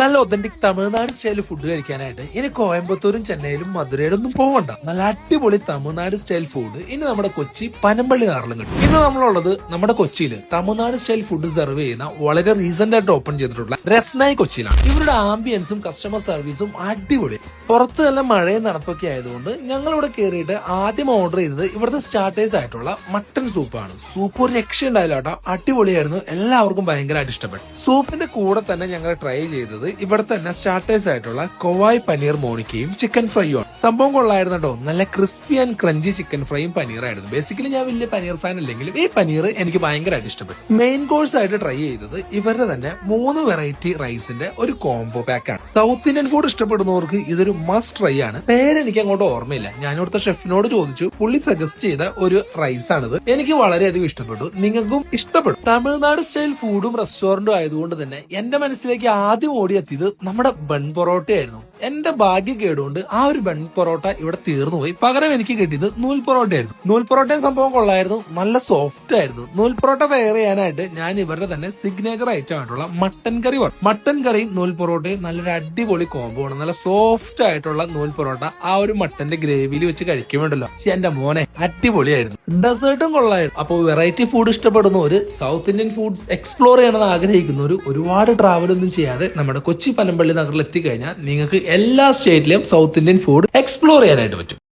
നല്ല authentic Tamil Nadu style food കഴിക്കാനായിട്ട് ഇനി കോയമ്പത്തൂരും ചെന്നൈയിലും മധുരയിലും ഒന്നും പോകണ്ട നല്ല അടിപൊളി തമിഴ്നാട് സ്റ്റൈൽ ഫുഡ് ഇനി നമ്മുടെ കൊച്ചി പനമ്പള്ളി നാറിലും കിട്ടും. ഇന്ന് നമ്മളുള്ളത് നമ്മുടെ കൊച്ചിയിൽ തമിഴ്നാട് സ്റ്റൈൽ ഫുഡ് സെർവ് ചെയ്യുന്ന വളരെ റീസെന്റ് ആയിട്ട് ഓപ്പൺ ചെയ്തിട്ടുള്ള രസ്നായി കൊച്ചിയിലാണ്. ഇവരുടെ ആംബിയൻസും കസ്റ്റമർ സർവീസും അടിപൊളി. പുറത്ത് നല്ല മഴയും നടപ്പൊക്കെ ആയതുകൊണ്ട് ഞങ്ങൾ ഇവിടെ കയറിയിട്ട് ആദ്യം ഓർഡർ ചെയ്തത് ഇവിടുത്തെ സ്റ്റാർട്ടേഴ്സ് ആയിട്ടുള്ള മട്ടൺ സൂപ്പാണ് സൂപ്പ് ഒരു രക്ഷയുണ്ടായില്ല കേട്ടോ. അടിപൊളിയായിരുന്നു. എല്ലാവർക്കും ഭയങ്കരമായിട്ട് ഇഷ്ടപ്പെട്ടു. സൂപ്പിന്റെ കൂടെ തന്നെ ഞങ്ങൾ ട്രൈ ചെയ്തത് ഇവിടെ തന്നെ സ്റ്റാർട്ടേഴ്സ് ആയിട്ടുള്ള കൊവായ് പനീർ മോണിക്കയും ചിക്കൻ ഫ്രൈയും സംഭവം കൊള്ളായിരുന്നു കേട്ടോ. നല്ല ക്രിസ്പി ആൻഡ് ക്രഞ്ചി ചിക്കൻ ഫ്രൈയും പനീറായിരുന്നു. ബേസിക്കലി ഞാൻ വലിയ പനീർ ഫാൻ അല്ലെങ്കിലും ഈ പനീർ എനിക്ക് ഭയങ്കരമായിട്ട് ഇഷ്ടപ്പെട്ടു. മെയിൻ കോഴ്സ് ആയിട്ട് ട്രൈ ചെയ്തത് ഇവരുടെ തന്നെ മൂന്ന് വെറൈറ്റി റൈസിന്റെ ഒരു കോംബോ പാക്ക് ആണ്. സൗത്ത് ഇന്ത്യൻ ഫുഡ് ഇഷ്ടപ്പെടുന്നവർക്ക് ഇതൊരു മസ്റ്റ് ട്രൈ ആണ്. പേരെനിക്ക് അങ്ങോട്ട് ഓർമ്മയില്ല. ഞാൻ ഇവിടുത്തെ ഷെഫിനോട് ചോദിച്ചു പുള്ളി സജസ്റ്റ് ചെയ്ത ഒരു റൈസ് ആണിത്. എനിക്ക് വളരെയധികം ഇഷ്ടപ്പെട്ടു. നിങ്ങൾക്കും ഇഷ്ടപ്പെടും തമിഴ്നാട് സ്റ്റൈൽ ഫുഡും റെസ്റ്റോറന്റും ആയതുകൊണ്ട് തന്നെ എന്റെ മനസ്സിലേക്ക് ആദ്യം ഓടിയെത്തിയത് നമ്മുടെ ബൺ പൊറോട്ട ആയിരുന്നു എന്റെ ഭാഗ്യ കേടുകൊണ്ട് ആ ഒരു ബൺ പൊറോട്ട ഇവിടെ തീർന്നു പോയി. പകരം എനിക്ക് കിട്ടിയത് നൂൽ പൊറോട്ട ആയിരുന്നു നൂൽ പൊറോട്ടയും സംഭവം കൊള്ളായിരുന്നു. നല്ല സോഫ്റ്റ് ആയിരുന്നു. നൂൽ പൊറോട്ട പെയർ ചെയ്യാനായിട്ട് ഞാൻ ഇവരുടെ തന്നെ സിഗ്നേച്ചർ ഐറ്റം ആയിട്ടുള്ള മട്ടൻ കറി. മട്ടൻ കറിയും നൂൽ പൊറോട്ടയും നല്ലൊരു അടിപൊളി കോംബോ ആണ്. നല്ല സോഫ്റ്റ് ആയിട്ടുള്ള നൂൽ പൊറോട്ട ആ ഒരു മട്ടന്റെ ഗ്രേവിയിൽ വെച്ച് കഴിക്കുമ്പോണ്ടല്ലോ പക്ഷെ എന്റെ മോനെ അടിപൊളിയായിരുന്നു. ഡെസേർട്ടും കൊള്ളായിരുന്നു. അപ്പോൾ വെറൈറ്റി ഫുഡ് ഇഷ്ടപ്പെടുന്ന ഒരു സൗത്ത് ഇന്ത്യൻ ഫുഡ്സ് എക്സ്പ്ലോർ ചെയ്യണമെന്ന് ആഗ്രഹിക്കുന്നവർ ഒരുപാട് ട്രാവൽ ഒന്നും ചെയ്യാതെ നമ്മുടെ കൊച്ചി പനമ്പള്ളി നഗറിൽ എത്തിക്കഴിഞ്ഞാൽ നിങ്ങൾക്ക് എല്ലാ സ്റ്റേറ്റിലും സൗത്ത് ഇന്ത്യൻ ഫുഡ് എക്സ്പ്ലോർ ചെയ്യാനായിട്ട് പറ്റും.